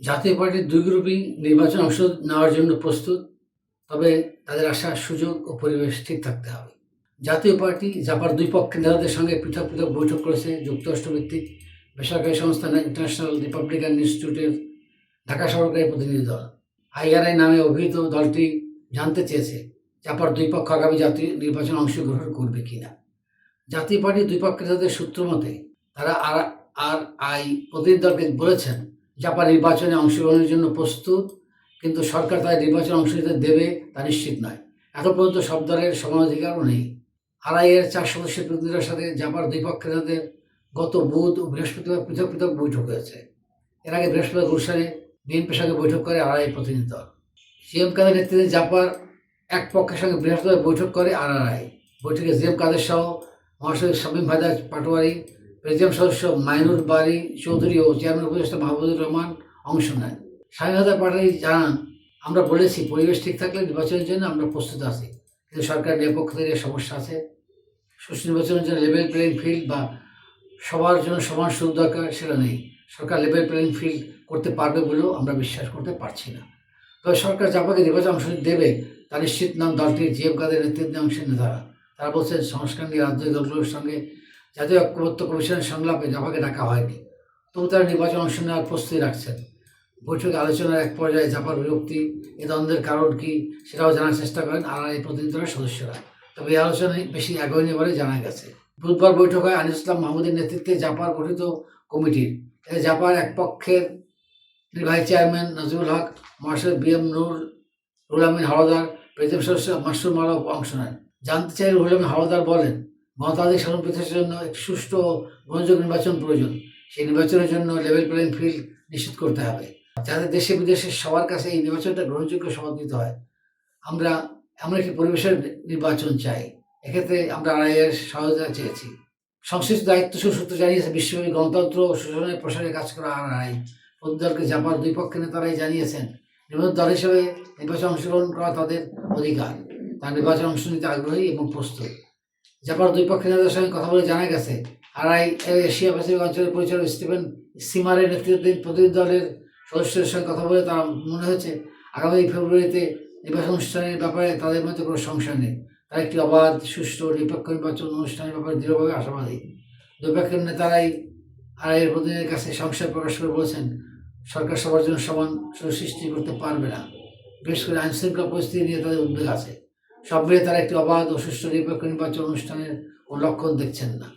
জাতীয় পার্টির দুই গ্রুপই নির্বাচন অংশ নেওয়ার জন্য প্রস্তুত, তবে তাদের আসার সুযোগ ও পরিবেশ ঠিক থাকতে হবে। জাতীয় পার্টি জাপার দুই পক্ষের নেতাদের সঙ্গে পৃথক পৃথক বৈঠক করেছে যুক্তরাষ্ট্রভিত্তিক বেসরকারি সংস্থা ইন্টারন্যাশনাল রিপাবলিকান ইনস্টিটিউটের ঢাকা সরকারি প্রতিনিধি দল। আইআরআই নামে অভিহিত দলটি জানতে চেয়েছে জাপার দুই পক্ষ আগামী জাতীয় নির্বাচনে অংশগ্রহণ করবে কিনা। জাতীয় পার্টির দুই পক্ষের নেতাদের সূত্র মতে, তারা আর আর আই প্রতিনিধি দলকে বলেছেন জাপান নির্বাচনে অংশগ্রহণের জন্য প্রস্তুত, কিন্তু সরকার তাদের নির্বাচনে অংশ নিতে দেবে তা নিশ্চিত নয়। এত পর্যন্ত সব দলের সমানাধিকারও নেই। আড়াইয়ের চার সদস্যের প্রতিনিধিদের সাথে জাপার দুই পক্ষের নেতাদের গত বুধ ও বৃহস্পতিবার পৃথক পৃথক বৈঠক হয়েছে। এর আগে বৃহস্পতিবার গুলশানে বিএনপির সঙ্গে বৈঠক করে আড়াই প্রতিনিধি দল। সিএম কাদের নেতৃত্বে জাপার এক পক্ষের সঙ্গে বৃহস্পতিবার বৈঠক করে আরআরআই বৈঠকে জিএম কাদের সহ মহাসচিব শামীম হায়দার পাটোয়ারি প্রেসিডিয়াম সদস্য মাইনুর বাড়ি চৌধুরী ও চেয়ারম্যান উপদেষ্টা মাহবুবুর রহমান অংশ নেন। হায়দার পাটোয়ারি জানান, আমরা বলেছি পরিবেশ ঠিক থাকলে নির্বাচনের জন্য আমরা প্রস্তুত আছি, কিন্তু সরকার নিরপেক্ষ থেকে সমস্যা আছে। সুষ্ঠু নির্বাচনের জন্য লেভেল প্লেইং ফিল্ড বা সবার জন্য সমান সুযোগ দরকার সেটা নেই। সরকার লেভেল প্লেইং ফিল্ড করতে পারবে বলেও আমরা বিশ্বাস করতে পারছি না। তবে সরকার জাপাকে নির্বাচন অংশ দেবে তা নিশ্চিত নাম দলটির জিএফ কাদের নেতৃত্বে অংশের নেতারা। তারা বলছেন, সংস্কার নিয়ে রাজনৈতিক দলগুলোর সঙ্গে জাতীয় ঐক্যবদ্ধ কমিশনের সংলাপে জাপাকে ডাকা হয়নি। তবু তারা নির্বাচন অংশ নেওয়ার প্রস্তুতি রাখছেন। বৈঠকে আলোচনার এক পর্যায়ে জাপার বিরক্তি, এ দ্বন্দ্বের কারণ কি সেটাও জানার চেষ্টা করেন আর এই প্রতিনিধিরা সদস্যরা। তবে এই আলোচনায় বেশি এগোয়নি বলে জানা গেছে। বুধবার বৈঠক হয় আনিস ইসলাম মাহমুদের নেতৃত্বে জাপার গঠিত কমিটির এতে জাপার এক পক্ষের নির্বাহী চেয়ারম্যান নজরুল হক, মহাশয় B M Nurul Amin Howlader president সদস্য মাসুর মালাও অংশ নেন। জানতে চাই রুল আমিন হাওলাদার বলেন শাসন প্রতিষ্ঠার জন্য একটি সুষ্ঠু গ্রহণযোগ্য নির্বাচন প্রয়োজন। সেই নির্বাচনের জন্য লেভেল প্লেইং ফিল্ড নিশ্চিত করতে হবে। যাতে দেশে বিদেশে সবার কাছে এই নির্বাচনটা গ্রহণযোগ্য সমর্থিত হয়। আমরা এমন একটি পরিবেশের নির্বাচন চাই। এক্ষেত্রে আমরা আড়াইয়ের সহায়তা চেয়েছি। সংশ্লিষ্ট দায়িত্বশীল সূত্র জানিয়েছে, বিশ্বব্যাপী গণতন্ত্র ও শোষণের প্রসারে কাজ করা আড়াই দলকে জাপার দুই পক্ষের নেতারাই জানিয়েছেন, নির্বাচন দল হিসেবে নির্বাচনে অংশগ্রহণ করা তাদের অধিকার। তার নির্বাচনে অংশ নিতে আগ্রহী এবং প্রস্তুত। জাপার দুই পক্ষের নেতাদের সঙ্গে কথা বলে জানা গেছে। আড়াই এশিয়া প্যাসিফিক অঞ্চলের পরিচালক স্টিফেন সিমারের নেতৃত্বাধীন প্রতিনিধি দলের সদস্যদের সঙ্গে কথা বলে তার মনে হয়েছে, আগামী ফেব্রুয়ারিতে নির্বাচন অনুষ্ঠানের ব্যাপারে তাদের মধ্যে কোনো সংশয় নেই। তারা একটি অবাধ, সুষ্ঠু, নিরপেক্ষ নির্বাচন অনুষ্ঠানের ব্যাপারে দৃঢ়ভাবে আশাবাদী। দুই পক্ষের নেতারাই আড়াইয়ের প্রতিনিধির কাছে সংশয় প্রকাশ করে বলেছেন, সরকার সবার জন্য সমান সৃষ্টি করতে পারবে না। বিশেষ করে আইন শৃঙ্খলা পরিস্থিতি নিয়ে তাদের উদ্বেগ আছে। সব মিলিয়ে তারা একটি অবাধ ও সুষ্ঠু নিরপেক্ষ নির্বাচন অনুষ্ঠানের লক্ষণ দেখছেন না।